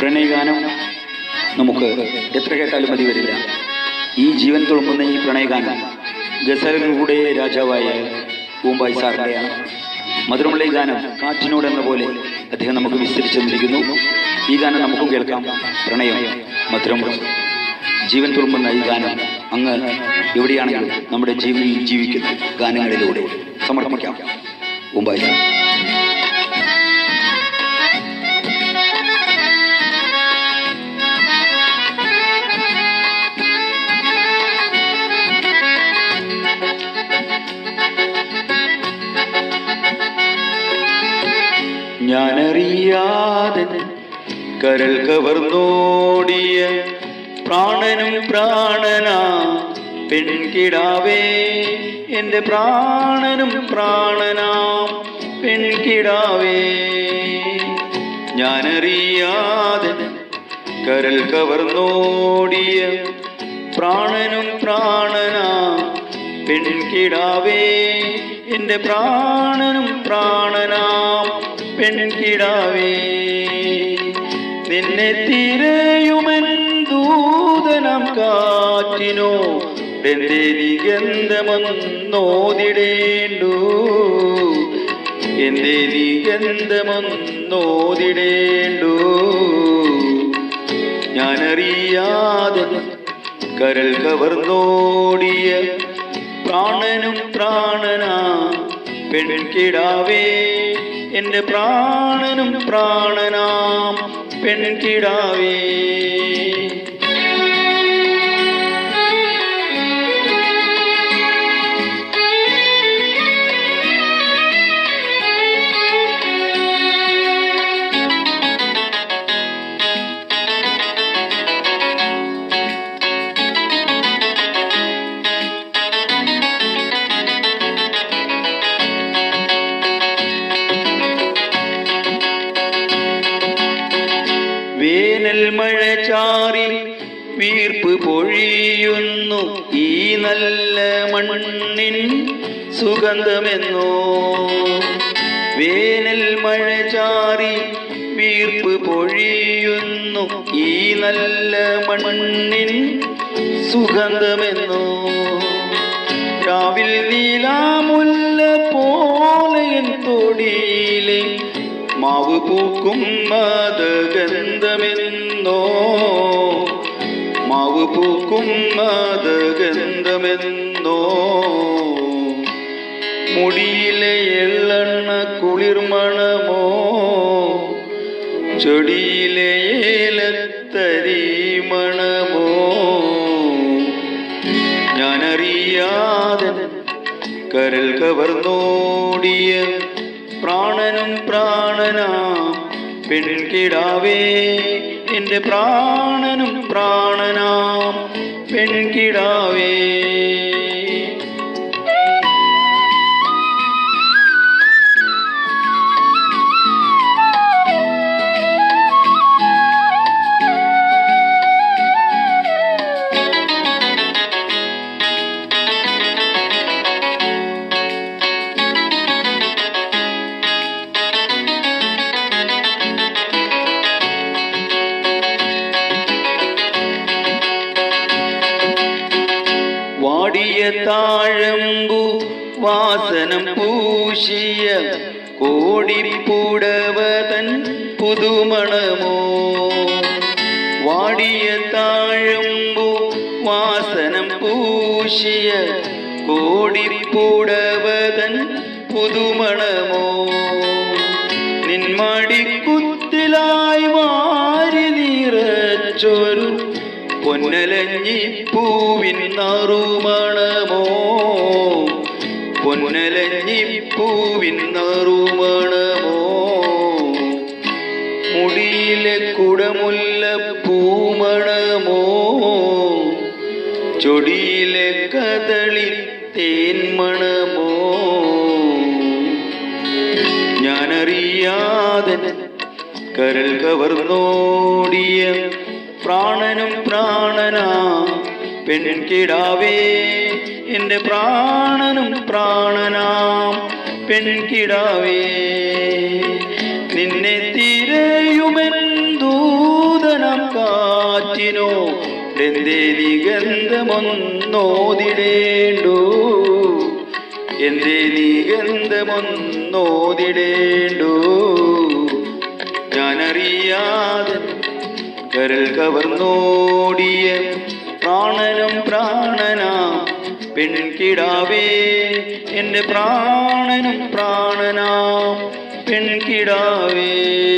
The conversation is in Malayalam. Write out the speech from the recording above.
പ്രണയഗാനം നമുക്ക് എത്ര കേട്ടാലും മതി വരില്ല. ഈ ജീവൻ തുളുമ്പുന്ന ഈ പ്രണയഗാനം ഗസലിലൂടെ രാജാവായ പൂമ്പായി സാറിന്റെയാണ് മധുരമുള്ള ഈ ഗാനം കാറ്റിനോട് എന്ന പോലെ അദ്ദേഹം നമുക്ക് വിസ്തരിച്ചു തന്നിരിക്കുന്നു. ഈ ഗാനം നമുക്കും കേൾക്കാം. പ്രണയം മധുരം. ജീവൻ തുളുമ്പുന്ന ഈ ഗാനം അങ്ങ് എവിടെയാണെങ്കിലും നമ്മുടെ ജീവിതം ജീവിക്കുന്ന ഗാനങ്ങളിലൂടെ സമർപ്പിക്കാം. പൂമ്പായി ഞാനറിയാതെ കരൾ കവർന്നോടിയ പ്രാണനും പ്രാണനാ പെൺകിടാവേ. എന്റെ പ്രാണനും പ്രാണനാം പെൺകിടാവേ. ഞാനറിയാതെ കരൾ കവർന്നോടിയ പ്രാണനും പ്രാണനാ പെൺകിടാവേ. എന്റെ പ്രാണനും പ്രാണനാം പെൺകിടാവേ നിന്നെ തിരയുമൻ ദൂതനം കാറ്റിനോ എന്റെ നിഗന്ധമൊന്നോതിടേണ്ടു എന്റെ നിഗന്ധമൊന്നോതിടേണ്ടു ഞാനറിയാതെ കരൽ കവർന്നോടിയ പ്രാണനും പ്രാണനാ പെൺകിടാവേ. എന്റെ പ്രാണനും പ്രാണനാം പെൺകിടാവേ. വേനൽ മഴ ചാറി വീർപ്പ് പൊഴിയുന്നു. ഈ നല്ല മണ്ണിൻ സുഗന്ധമെന്നോ? വേനൽ മഴ ചാറി വീർപ്പ് പൊഴിയുന്നു. ഈ നല്ല മണ്ണിൻ സുഗന്ധമെന്നോ? രാവിൽ നീലാമുല്ല പോലെയൻ തൊടിയിലെ മാവ് പൂക്കും മതഗന്ധമെന്നോ മാവ് പൂക്കും ഗന്ധമെന്നോ മുടിയിലെ എള്ളെണ്ണ കുളിർമണമോ ചെടിയിലെ ഏലത്തരി മണമോ? ഞാനറിയാതെ കരൽ കവർന്നോടിയ പ്രാണനും പ്രാണനാ പെൺകിടാവേ എന്റെ പ്രാണനും പ്രാണനാം. പെൺകിടാവേ. താഴമ്പു വാസനം പൂശിയ കോടിപ്പുടവതൻ പുതുമണമോ വാടിയ താഴമ്പു വാസനം പൂശിയ കോടിപ്പുടവതൻ പുതുമണമോ പൂവിൻ നറുമണമോ പൊന്നലഞ്ഞി പൂവിൻ നറുമണമോ മുടിയിലെ കുടമുല്ല പൂമണമോ? ചൊടിയിലെ കദളി തേന്മണമോ ഞാനറിയാതെ കരൽ കവർന്നോടിയ പ്രാണനും പ്രാണനാ പെൺകിടാവേ എന്റെ പ്രാണനും പ്രാണനാം. പെൺകിടാവേ നിന്നെ തിരയുമെന്തൂതനം കാറ്റിനോ എന്തേ നിഗന്ധമൊന്നോതിടേണ്ടു. എന്തേ നിഗന്ധമൊന്നോതിടേണ്ടു. ഞാനറിയാതെ കരൽ കവർന്നോടിയ പ്രാണനും പ്രാണനാ. പെൺകിടാവേ എന്റെ പ്രാണനും പ്രാണനാ. പെൺകിടാവേ.